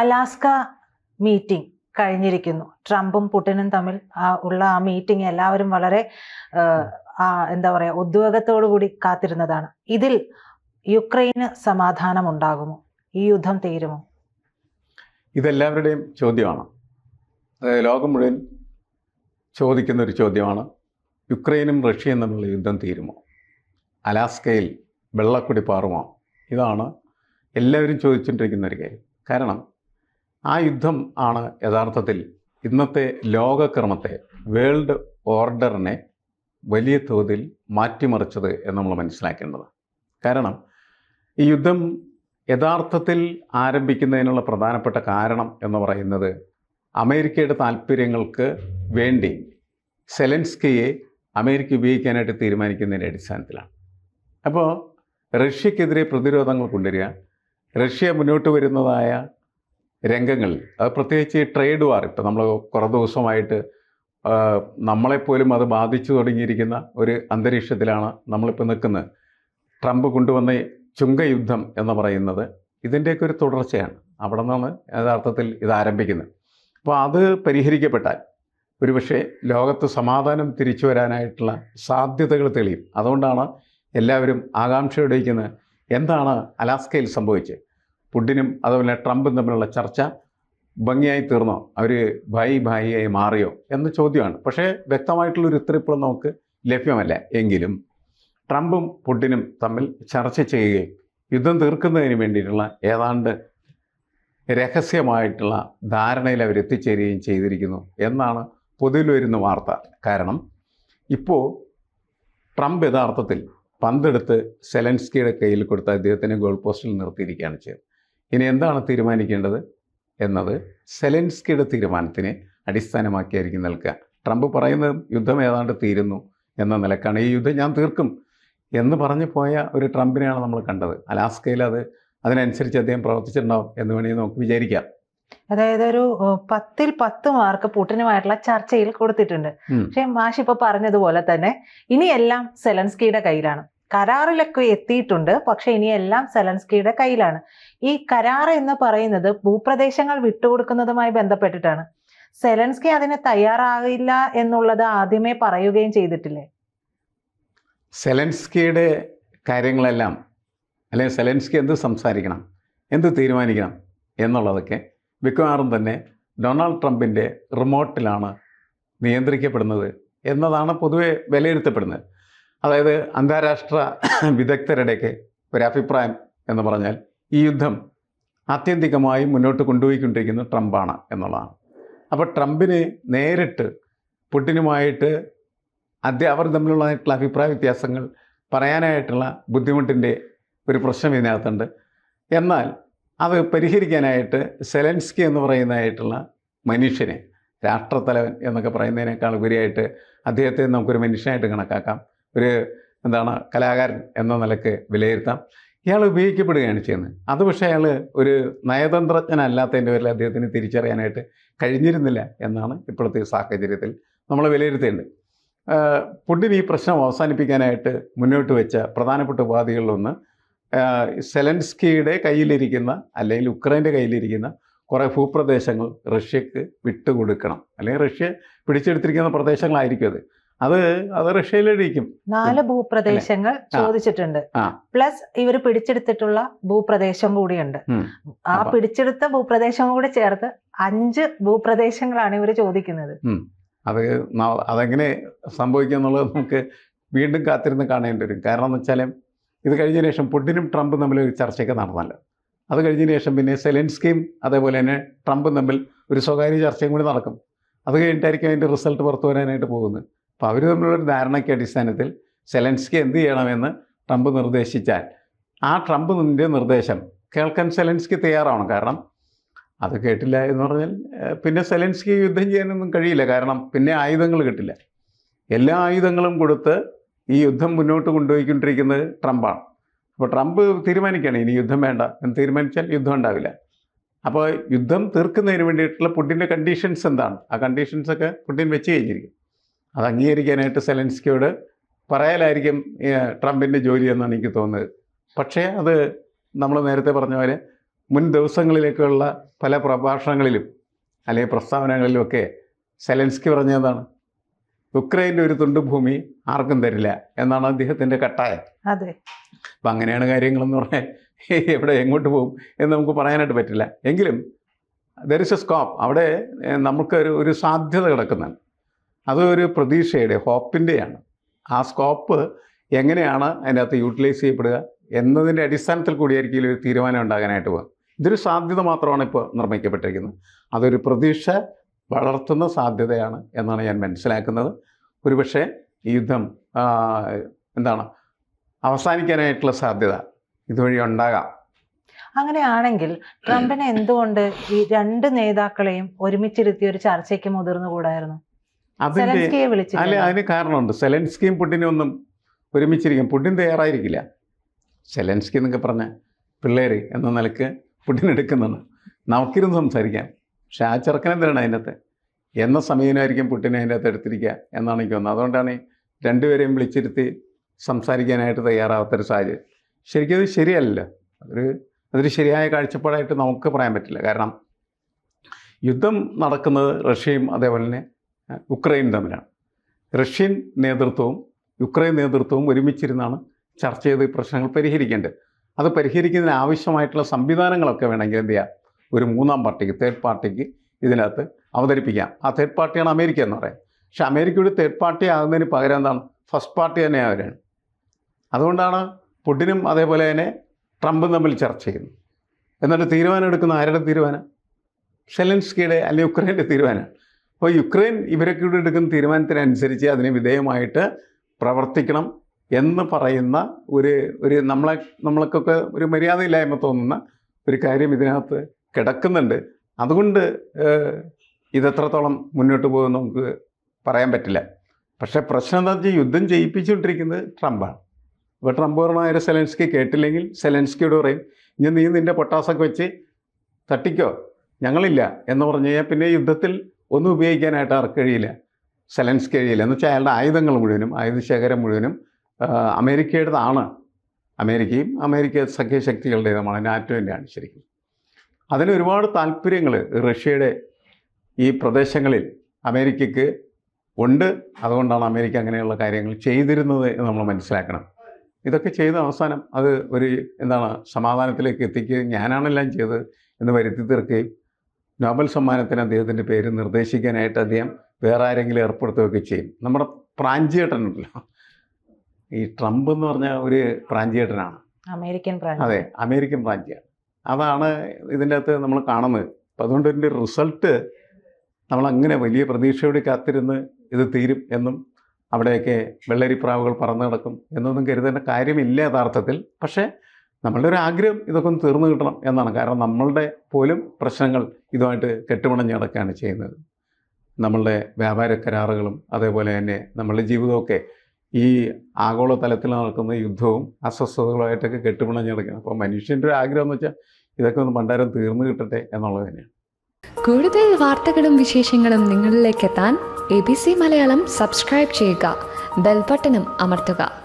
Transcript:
Alaska meeting കഴിഞ്ഞിരിക്കുന്നു. ട്രംപും പുടിനും തമ്മിൽ ആ ഉള്ള ആ മീറ്റിംഗ് എല്ലാവരും വളരെ എന്താ പറയാ ഉദ്വേഗത്തോടു കൂടി കാത്തിരുന്നതാണ്. ഇതിൽ യുക്രൈന് സമാധാനം ഉണ്ടാകുമോ ഈ യുദ്ധം തീരുമോ? ഇതെല്ലാവരുടെയും ചോദ്യമാണ്. അതായത് ലോകം മുഴുവൻ ചോദിക്കുന്ന ഒരു ചോദ്യമാണ് യുക്രൈനും റഷ്യയും തമ്മിലുള്ള യുദ്ധം തീരുമോ? അലാസ്കയിൽ വെള്ളക്കുടി പാറുമോ? ഇതാണ് എല്ലാവരും ചോദിച്ചുകൊണ്ടിരിക്കുന്ന ഒരു കാര്യം. കാരണം ആ യുദ്ധം ആണ് യഥാർത്ഥത്തിൽ ഇന്നത്തെ ലോകക്രമത്തെ വേൾഡ് ഓർഡറിനെ വലിയ തോതിൽ മാറ്റിമറിച്ചത് എന്ന് നമ്മൾ മനസ്സിലാക്കേണ്ടത് കാരണം ഈ യുദ്ധം യഥാർത്ഥത്തിൽ ആരംഭിക്കുന്നതിനുള്ള പ്രധാനപ്പെട്ട കാരണം എന്ന് പറയുന്നത് അമേരിക്കയുടെ താല്പര്യങ്ങൾക്ക് വേണ്ടി സെലൻസ്കിയെ അമേരിക്ക ഉപയോഗിക്കാനായിട്ട് തീരുമാനിക്കുന്നതിന്റെ അടിസ്ഥാനത്തിലാണ്. അപ്പോൾ റഷ്യക്കെതിരെ പ്രതിരോധങ്ങൾ കൊണ്ടുവരിക റഷ്യ മുന്നോട്ട് വരുന്നതായ രംഗങ്ങളിൽ അത് പ്രത്യേകിച്ച് ട്രേഡ് വാർ ഇപ്പം നമ്മൾ കുറേ ദിവസമായിട്ട് നമ്മളെപ്പോലും അത് ബാധിച്ചു തുടങ്ങിയിരിക്കുന്ന ഒരു അന്തരീക്ഷത്തിലാണ് നമ്മളിപ്പോൾ നിൽക്കുന്നത്. ട്രംപ് കൊണ്ടുവന്ന ചുങ്ക ചുങ്കയുദ്ധം എന്ന് പറയുന്നത് ഇതിന്റെയൊക്കെ ഒരു തുടർച്ചയാണ്. അവിടെ നിന്നാണ് യഥാർത്ഥത്തിൽ ഇത് ആരംഭിക്കുന്നത്. അപ്പോൾ അത് പരിഹരിക്കപ്പെട്ടാൽ ഒരുപക്ഷെ ലോകത്ത് സമാധാനം തിരിച്ചു വരാനായിട്ടുള്ള സാധ്യതകൾ തെളിയും. അതുകൊണ്ടാണ് എല്ലാവരും ആകാംക്ഷയോടെ ഇരിക്കുന്നത്. എന്താണ് അലാസ്കയിൽ സംഭവിച്ചത്? പുടിനും അതുപോലെ ട്രംപും തമ്മിലുള്ള ചർച്ച ഭംഗിയായി തീർന്നോ? അവർ ഭായി ഭായിയായി മാറിയോ? എന്ന ചോദ്യമാണ്. പക്ഷേ വ്യക്തമായിട്ടുള്ളൊരു ഉത്തരം ഇപ്പോൾ നമുക്ക് ലഭ്യമല്ല. എങ്കിലും ട്രംപും പുടിനും തമ്മിൽ ചർച്ച ചെയ്യുകയും യുദ്ധം തീർക്കുന്നതിന് വേണ്ടിയിട്ടുള്ള ഏതാണ്ട് രഹസ്യമായിട്ടുള്ള ധാരണയിൽ അവർ എത്തിച്ചേരുകയും ചെയ്തിരിക്കുന്നു എന്നാണ് പൊതുവിൽ വരുന്ന വാർത്ത. കാരണം ഇപ്പോൾ ട്രംപ് യഥാർത്ഥത്തിൽ പന്തെടുത്ത് സെലൻസ്കിയുടെ കയ്യിൽ കൊടുത്ത് അദ്ദേഹത്തിനെ ഗോൾ പോസ്റ്റിൽ നിർത്തിയിരിക്കുകയാണ് ചെയ്തത്. ഇനി എന്താണ് തീരുമാനിക്കേണ്ടത്? എന്നത് സെലൻസ്കിയുടെ തീരുമാനത്തിനെ അടിസ്ഥാനമാക്കിയായിരിക്കും നിൽക്കുക. ട്രംപ് പറയുന്നത് യുദ്ധം ഏതാണ്ട് തീരുന്നു എന്ന നിലക്കാണ്. ഈ യുദ്ധം ഞാൻ തീർക്കും എന്ന് പറഞ്ഞു പോയ ഒരു ട്രംപിനെയാണ് നമ്മൾ കണ്ടത്. അലാസ്കയിൽ അത് അതിനനുസരിച്ച് അദ്ദേഹം പ്രവർത്തിച്ചിട്ടുണ്ടാവും എന്ന് വേണമെങ്കിൽ നമുക്ക് വിചാരിക്കാം. അതായത് ഒരു പത്തിൽ പത്ത് മാർക്ക് പുട്ടിനുമായിട്ടുള്ള ചർച്ചയിൽ കൊടുത്തിട്ടുണ്ട്. പക്ഷേ പക്ഷെ മാഷ് ഇപ്പൊ പറഞ്ഞതുപോലെ തന്നെ ഇനിയെല്ലാം സെലൻസ്കിയുടെ കയ്യിലാണ്. കരാറിലൊക്കെ എത്തിയിട്ടുണ്ട്. പക്ഷെ ഇനി എല്ലാം സെലൻസ്കിയുടെ കയ്യിലാണ്. ഈ കരാർ എന്ന് പറയുന്നത് ഭൂപ്രദേശങ്ങൾ വിട്ടുകൊടുക്കുന്നതുമായി ബന്ധപ്പെട്ടിട്ടാണ്. സെലൻസ്കി അതിന് തയ്യാറാകില്ല എന്നുള്ളത് ആദ്യമേ പറയുകയും ചെയ്തിട്ടില്ലേ? സെലൻസ്കിയുടെ കാര്യങ്ങളെല്ലാം അല്ലെങ്കിൽ സെലൻസ്കി എന്ത് സംസാരിക്കണം എന്ത് തീരുമാനിക്കണം എന്നുള്ളതൊക്കെ മിക്കവാറും തന്നെ ഡൊണാൾഡ് ട്രംപിന്റെ റിമോട്ടിലാണ് നിയന്ത്രിക്കപ്പെടുന്നത് എന്നതാണ് പൊതുവെ വിലയിരുത്തപ്പെടുന്നത്. അതായത് അന്താരാഷ്ട്ര വിദഗ്ധരുടെയൊക്കെ ഒരു അഭിപ്രായം എന്ന് പറഞ്ഞാൽ ഈ യുദ്ധം ആത്യന്തികമായി മുന്നോട്ട് കൊണ്ടുപോയിക്കൊണ്ടിരിക്കുന്നത് ട്രംപാണ് എന്നുള്ളതാണ്. അപ്പോൾ ട്രംപിന് നേരിട്ട് പുട്ടിനുമായിട്ട് അദ്ദേഹം അവർ തമ്മിലുള്ളതായിട്ടുള്ള അഭിപ്രായ വ്യത്യാസങ്ങൾ പറയാനായിട്ടുള്ള ബുദ്ധിമുട്ടിന്റെ ഒരു പ്രശ്നം ഇതിനകത്തുണ്ട്. എന്നാൽ അത് പരിഹരിക്കാനായിട്ട് സെലൻസ്കി എന്ന് പറയുന്നതായിട്ടുള്ള മനുഷ്യനെ രാഷ്ട്രത്തലവൻ എന്നൊക്കെ പറയുന്നതിനേക്കാൾ ഉപരിയായിട്ട് അദ്ദേഹത്തെ നമുക്കൊരു മനുഷ്യനായിട്ട് കണക്കാക്കാം. ഒരു എന്താണ് കലാകാരൻ എന്ന നിലയ്ക്ക് വിലയിരുത്താം. ഇയാൾ ഉപയോഗിക്കപ്പെടുകയാണ് ചെയ്യുന്നത്. അത് പക്ഷേ അയാൾ ഒരു നയതന്ത്രജ്ഞനല്ലാത്തതിന്റെ പേരിൽ അദ്ദേഹത്തിന് തിരിച്ചറിയാനായിട്ട് കഴിഞ്ഞിരുന്നില്ല എന്നാണ് ഇപ്പോഴത്തെ സാഹചര്യത്തിൽ നമ്മൾ വിലയിരുത്തേണ്ടത്. പുടിൻ ഈ പ്രശ്നം അവസാനിപ്പിക്കാനായിട്ട് മുന്നോട്ട് വെച്ച പ്രധാനപ്പെട്ട ഉപാധികളിലൊന്ന് സെലൻസ്കിയുടെ കയ്യിലിരിക്കുന്ന അല്ലെങ്കിൽ ഉക്രൈന്റെ കയ്യിലിരിക്കുന്ന കുറേ ഭൂപ്രദേശങ്ങൾ റഷ്യക്ക് വിട്ടുകൊടുക്കണം. അല്ലെങ്കിൽ റഷ്യ പിടിച്ചെടുത്തിരിക്കുന്ന പ്രദേശങ്ങളായിരിക്കും അത്. അത് അത് റഷ്യയിലിരിക്കും. നാല് ഭൂപ്രദേശങ്ങൾ ചോദിച്ചിട്ടുണ്ട്. പ്ലസ് ഇവർ പിടിച്ചെടുത്തിട്ടുള്ള ഭൂപ്രദേശം കൂടിയുണ്ട്. ആ പിടിച്ചെടുത്ത ഭൂപ്രദേശം കൂടി ചേർത്ത് അഞ്ച് ഭൂപ്രദേശങ്ങളാണ് ഇവർ ചോദിക്കുന്നത്. അത് അതെങ്ങനെ സംഭവിക്കുക എന്നുള്ളത് നമുക്ക് വീണ്ടും കാത്തിരുന്ന് കാണേണ്ടി വരും. കാരണം എന്ന് വെച്ചാൽ ഇത് കഴിഞ്ഞതിന് ശേഷം പുടിനും ട്രംപും തമ്മിൽ ഒരു ചർച്ചയൊക്കെ നടന്നല്ലോ. അത് കഴിഞ്ഞതിന് ശേഷം പിന്നെ സെലൻസ്കിയും അതേപോലെ തന്നെ ട്രംപും തമ്മിൽ ഒരു സ്വകാര്യ ചർച്ചയും കൂടി നടക്കും. അത് കഴിഞ്ഞിട്ടായിരിക്കും അതിന്റെ റിസൾട്ട് പുറത്തു വരാനായിട്ട് പോകുന്നത്. അപ്പോൾ അവർ തമ്മിലുള്ളൊരു ധാരണയ്ക്ക് അടിസ്ഥാനത്തിൽ സെലൻസ്കി എന്ത് ചെയ്യണമെന്ന് ട്രംപ് നിർദ്ദേശിച്ചാൽ ആ ട്രംപിന്റെ നിർദ്ദേശം കേൾക്കാൻ സെലൻസ്കി തയ്യാറാണ് കാരണം അത് കേട്ടില്ല എന്ന് പറഞ്ഞാൽ പിന്നെ സെലൻസ്കി യുദ്ധം ചെയ്യാനൊന്നും കഴിയില്ല. കാരണം പിന്നെ ആയുധങ്ങൾ കിട്ടില്ല. എല്ലാ ആയുധങ്ങളും കൊടുത്ത് ഈ യുദ്ധം മുന്നോട്ട് കൊണ്ടുപോയിക്കൊണ്ടിരിക്കുന്നത് ട്രംപാണ്. അപ്പോൾ ട്രംപ് തീരുമാനിക്കുകയാണ് ഇനി യുദ്ധം വേണ്ട. എന്ന് തീരുമാനിച്ചാൽ യുദ്ധം ഉണ്ടാവില്ല. അപ്പോൾ യുദ്ധം തീർക്കുന്നതിന് വേണ്ടിയിട്ടുള്ള പുട്ടിന്റെ കണ്ടീഷൻസ് എന്താണ്? ആ കണ്ടീഷൻസൊക്കെ പുട്ടിൻ വെച്ച് കഴിഞ്ഞിരിക്കും. അത് അംഗീകരിക്കാനായിട്ട് സെലൻസ്കിയോട് പറയാലായിരിക്കും ട്രംപിന്റെ ജോലി എന്നാണ് എനിക്ക് തോന്നുന്നത്. പക്ഷേ അത് നമ്മൾ നേരത്തെ പറഞ്ഞ പോലെ മുൻ ദിവസങ്ങളിലേക്കുള്ള പല പ്രഭാഷണങ്ങളിലും അല്ലെങ്കിൽ പ്രസ്താവനകളിലുമൊക്കെ സെലൻസ്കി പറഞ്ഞതാണ് യുക്രൈന്റെ ഒരു തുണ്ടുഭൂമി ആർക്കും തരില്ല എന്നാണ് അദ്ദേഹത്തിന്റെ കട്ടായം. അതെ. അപ്പം അങ്ങനെയാണ് കാര്യങ്ങളെന്ന് പറഞ്ഞാൽ എവിടെ എങ്ങോട്ട് പോകും എന്ന് നമുക്ക് പറയാനായിട്ട് പറ്റില്ല. എങ്കിലും ദർ ഇസ് എ സ്കോപ്പ് അവിടെ നമുക്കൊരു നമുക്ക് ഒരു ഒരു സാധ്യത കിടക്കുന്നുണ്ട്. അത് ഒരു പ്രതീക്ഷയുടെ ഹോപ്പിന്റെയാണ് ആ സ്കോപ്പ് എങ്ങനെയാണ് അതിനകത്ത് യൂട്ടിലൈസ് ചെയ്യപ്പെടുക എന്നതിന്റെ അടിസ്ഥാനത്തിൽ കൂടിയായിരിക്കും ഒരു തീരുമാനം ഉണ്ടാകാനായിട്ട് പോകും ഇതൊരു സാധ്യത മാത്രമാണ് ഇപ്പോൾ നിർമ്മിക്കപ്പെട്ടിരിക്കുന്നത്. അതൊരു പ്രതീക്ഷ വളർത്തുന്ന സാധ്യതയാണ് എന്നാണ് ഞാൻ മനസ്സിലാക്കുന്നത്. ഒരുപക്ഷെ ഈ യുദ്ധം എന്താണ് അവസാനിക്കാനായിട്ടുള്ള സാധ്യത ഇതുവഴി ഉണ്ടാകാം. അങ്ങനെയാണെങ്കിൽ ട്രംപിനെ എന്തുകൊണ്ട് ഈ രണ്ട് നേതാക്കളെയും ഒരുമിച്ചിരുത്തി ഒരു ചർച്ചയ്ക്ക് മുതിർന്നുകൂടായിരുന്നു? സെലൻസ്കിയെ അല്ല അതിന് കാരണമുണ്ട്. സെലൻസ്കിയും പുടിനും ഒന്നും ഒരുമിച്ചിരിക്കും. പുടിൻ തയ്യാറായിരിക്കില്ല. സെലൻസ്കി എന്നൊക്കെ പറഞ്ഞ പിള്ളേർ എന്ന നിലയ്ക്ക് പുടിൻ എടുക്കുന്നുണ്ട്. നമുക്കിരുന്ന് സംസാരിക്കാം. പക്ഷെ ആ ചെറുക്കനെന്തിനാണ് അതിനകത്ത്? എന്ന സമയമായിരിക്കും പുട്ടിനെ അതിന്റെ അകത്ത് എടുത്തിരിക്കുക എന്നാണ് എനിക്ക് തോന്നുന്നത്. അതുകൊണ്ടാണ് രണ്ടുപേരെയും വിളിച്ചിരുത്തി സംസാരിക്കാനായിട്ട് തയ്യാറാവാത്തൊരു സാഹചര്യം. ശരിക്കും അത് ശരിയല്ലല്ലോ. അതൊരു അതൊരു ശരിയായ കാഴ്ചപ്പാടായിട്ട് നമുക്ക് പറയാൻ പറ്റില്ല. കാരണം യുദ്ധം നടക്കുന്നത് റഷ്യയും അതേപോലെ തന്നെ അഹ്, ഉക്രൈനും തമ്മിലാണ്. റഷ്യൻ നേതൃത്വവും യുക്രൈൻ നേതൃത്വവും ഒരുമിച്ചിരുന്നാണ് ചർച്ച ചെയ്ത് ഈ പ്രശ്നങ്ങൾ പരിഹരിക്കേണ്ടത്. അത് പരിഹരിക്കുന്നതിന് ആവശ്യമായിട്ടുള്ള സംവിധാനങ്ങളൊക്കെ വേണമെങ്കിൽ എന്ത് ചെയ്യാം? ഒരു മൂന്നാം പാർട്ടിക്ക് തേർഡ് പാർട്ടിക്ക് ഇതിനകത്ത് അവതരിപ്പിക്കാം. ആ തേർഡ് പാർട്ടിയാണ് അമേരിക്ക എന്ന് പറയുന്നത് പക്ഷെ ഒരു തേർഡ് പാർട്ടി ആകുന്നതിന് പകരം എന്താണ്? ഫസ്റ്റ് പാർട്ടി തന്നെ അവരാണ് അതുകൊണ്ടാണ് പുടിനും അതേപോലെ തന്നെ ട്രംപും തമ്മിൽ ചർച്ച ചെയ്യുന്നത്. എന്നിട്ട് തീരുമാനം എടുക്കുന്ന ആരുടെ തീരുമാനം? സെലൻസ്കിയുടെ അല്ലെങ്കിൽ ഉക്രൈന്റെ തീരുമാനം? അപ്പോൾ യുക്രൈൻ ഇവരൊക്കെ ഇവിടെ എടുക്കുന്ന തീരുമാനത്തിനനുസരിച്ച് അതിന് വിധേയമായിട്ട് പ്രവർത്തിക്കണം എന്ന് പറയുന്ന ഒരു ഒരു നമ്മളെ നമ്മൾക്കൊക്കെ ഒരു മര്യാദയില്ലായ്മ തോന്നുന്ന ഒരു കാര്യം ഇതിനകത്ത് കിടക്കുന്നുണ്ട്. അതുകൊണ്ട് ഇതെത്രത്തോളം മുന്നോട്ട് പോകുമെന്ന് നമുക്ക് പറയാൻ പറ്റില്ല. പക്ഷേ പ്രശ്നം എന്താ വെച്ചാൽ യുദ്ധം ചെയ്യിപ്പിച്ചുകൊണ്ടിരിക്കുന്നത് ട്രംപാണ്. ഇപ്പോൾ ട്രംപ് പറഞ്ഞ സെലൻസ്കി കേട്ടില്ലെങ്കിൽ സെലൻസ്കിയോട് പറയും ഇനി നീ നിന്റെ പൊട്ടാസൊക്കെ വെച്ച് തട്ടിക്കോ ഞങ്ങളില്ല എന്ന് പറഞ്ഞു കഴിഞ്ഞാൽ പിന്നെ യുദ്ധത്തിൽ ഒന്നും ഉപയോഗിക്കാനായിട്ട് ആർക്ക് കഴിയില്ല. സെലൻസ് കഴിയില്ല. എന്ന് വെച്ചാൽ അയാളുടെ ആയുധങ്ങൾ മുഴുവനും ആയുധശേഖരം മുഴുവനും അമേരിക്കയുടേതാണ്. അമേരിക്കയും അമേരിക്ക സഖ്യശക്തികളുടേതുമാണ് നാറ്റോന്റെയാണ് ശരിക്കും. അതിന് ഒരുപാട് താല്പര്യങ്ങൾ റഷ്യയുടെ ഈ പ്രദേശങ്ങളിൽ അമേരിക്കയ്ക്ക് ഉണ്ട്. അതുകൊണ്ടാണ് അമേരിക്ക അങ്ങനെയുള്ള കാര്യങ്ങൾ ചെയ്തിരുന്നത് എന്ന് നമ്മൾ മനസ്സിലാക്കണം. ഇതൊക്കെ ചെയ്ത അവസാനം അത് ഒരു എന്താണ് സമാധാനത്തിലേക്ക് എത്തിക്കുകയും ഞാനാണെല്ലാം ചെയ്തത് എന്ന് വരുത്തി തീർക്കുകയും നോബൽ സമ്മാനത്തിന് അദ്ദേഹത്തിന്റെ പേര് നിർദ്ദേശിക്കാനായിട്ട് അദ്ദേഹം വേറെ ആരെങ്കിലും ഏർപ്പെടുത്തുകയൊക്കെ ചെയ്യും. നമ്മുടെ പ്രാഞ്ചിയേട്ടനുണ്ടല്ലോ. ഈ ട്രംപ് എന്ന് പറഞ്ഞ ഒരു പ്രാഞ്ചിയേട്ടനാണ്. അമേരിക്കൻ അതെ അമേരിക്കൻ പ്രാഞ്ചിയാണ്. അതാണ് ഇതിന്റെ അകത്ത് നമ്മൾ കാണുന്നത്. അപ്പം അതുകൊണ്ട് ഇതിന്റെ റിസൾട്ട് നമ്മളങ്ങനെ വലിയ പ്രതീക്ഷയോടെ കാത്തിരുന്ന് ഇത് തീരും എന്നും അവിടെയൊക്കെ വെള്ളരിപ്രാവുകൾ പറന്നു കിടക്കും എന്നൊന്നും കരുതേണ്ട കാര്യമില്ല യഥാർത്ഥത്തിൽ. പക്ഷേ നമ്മളുടെ ഒരു ആഗ്രഹം ഇതൊക്കെ ഒന്ന് തീർന്നു കിട്ടണം എന്നാണ്. കാരണം നമ്മളുടെ പോലും പ്രശ്നങ്ങൾ ഇതുമായിട്ട് കെട്ടുപണഞ്ഞ് കിടക്കുകയാണ് ചെയ്യുന്നത്. നമ്മളുടെ വ്യാപാര കരാറുകളും അതേപോലെ തന്നെ നമ്മളുടെ ജീവിതമൊക്കെ ഈ ആഗോളതലത്തിൽ നടക്കുന്ന യുദ്ധവും അസ്വസ്ഥതകളുമായിട്ടൊക്കെ കെട്ടുപിണഞ്ഞ് കിടക്കുകയാണ് അപ്പോൾ മനുഷ്യന്റെ ഒരു ആഗ്രഹം എന്ന് വെച്ചാൽ ഇതൊക്കെ ഒന്ന് പണ്ടാരം തീർന്നു കിട്ടട്ടെ എന്നുള്ളത് തന്നെയാണ്. കൂടുതൽ വാർത്തകളും വിശേഷങ്ങളും നിങ്ങളിലേക്ക് എത്താൻ A B C Malayalam subscribe ചെയ്യുക. ബെൽബട്ടനും അമർത്തുക.